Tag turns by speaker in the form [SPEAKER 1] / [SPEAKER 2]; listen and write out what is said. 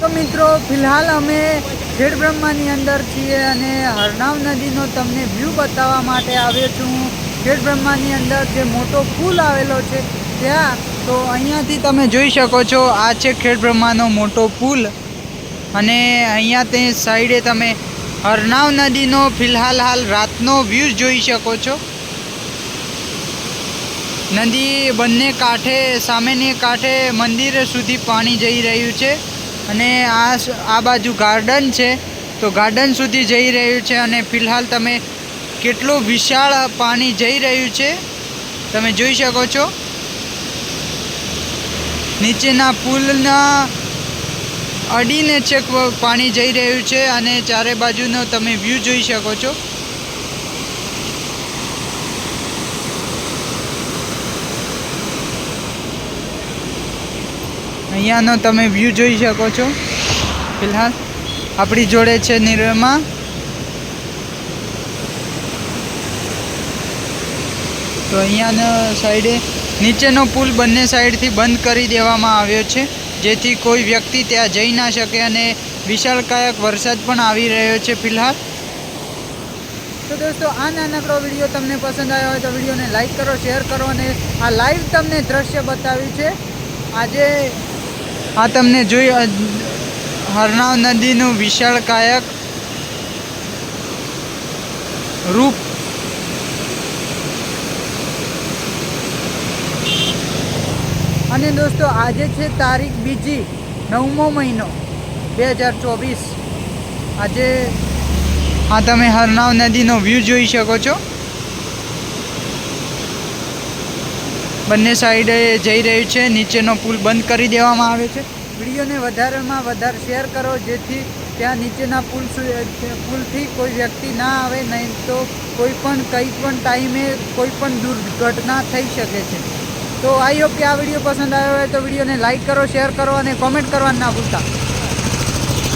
[SPEAKER 1] તો મિત્રો, ફિલહાલ અમે ખેડ બ્રહ્માની અંદર છીએ અને હરનાવ નદીનો તમને વ્યૂ બતાવવા માટે આવ્યો છું. ખેડ બ્રહ્માની અંદર જે મોટો પુલ આવેલો છે ત્યાં, તો અહીંયાથી તમે જોઈ શકો છો, આ છે ખેડ બ્રહ્માનો મોટો પુલ. અને અહીંયા તે સાઈડે તમે હરનાવ નદીનો ફિલહાલ હાલ રાતનો વ્યૂ જોઈ શકો છો. નદી બંને કાંઠે, સામેની કાંઠે મંદિર સુધી પાણી જઈ રહ્યું છે. અને આ આ બાજુ ગાર્ડન છે. તો ગાર્ડન સુધી જઈ રહ્યું છે અને ફિલહાલ તમે કેટલું વિશાળ પાણી જઈ રહ્યું છે, તમે જોઈ શકો છો. નીચેના પુલના અડીને છેક પાણી જઈ રહ્યું છે અને ચારે બાજુનો તમે વ્યૂ જોઈ શકો છો. અહીંયાનો તમે વ્યૂ જોઈ શકો છો. ફિલહાલ, આપણી જોડે છે નિર્મા. તો અહીંયાના સાઈડે નીચેનો પુલ બંને સાઈડથી બંધ કરી દેવામાં આવ્યો છે. જેથી કોઈ વ્યક્તિ ત્યાં જઈ ના શકે અને વિશાળકાયક વરસાદ પણ આવી રહ્યો છે ફિલહાલ. તો દોસ્તો, આ નાનકડો વીડિયો તમને પસંદ આવ્યો હોય તો વિડીયોને લાઈક કરો, શેર કરો અને આ લાઈવ તમને દ્રશ્ય બતાવ્યું છે. આજે આ તમને જોઈ હરણાવ નદીનું વિશાળકાયક રૂપ અને દોસ્તો, આજે છે તારીખ બીજી, નવમો મહિનો, બે હજાર ચોવીસ. આજે આ તમે હરનાવ નદીનો વ્યૂ જોઈ શકો છો. બંને સાઈડે જઈ રહ્યું છે. નીચેનો પુલ બંધ કરી દેવામાં આવે છે. વિડીયોને વધારેમાં વધારે શેર કરો, જેથી ત્યાં નીચેના પુલ પુલથી કોઈ વ્યક્તિ ના આવે, નહીં તો કોઈ પણ, કંઈ પણ ટાઈમે કોઈ પણ દુર્ઘટના થઈ શકે છે. તો આઈ હોપ કે આ વીડિયો પસંદ આવ્યો હોય તો વિડીયોને લાઈક કરો, શેર કરો અને કોમેન્ટ કરવાનું ના ભૂલતા.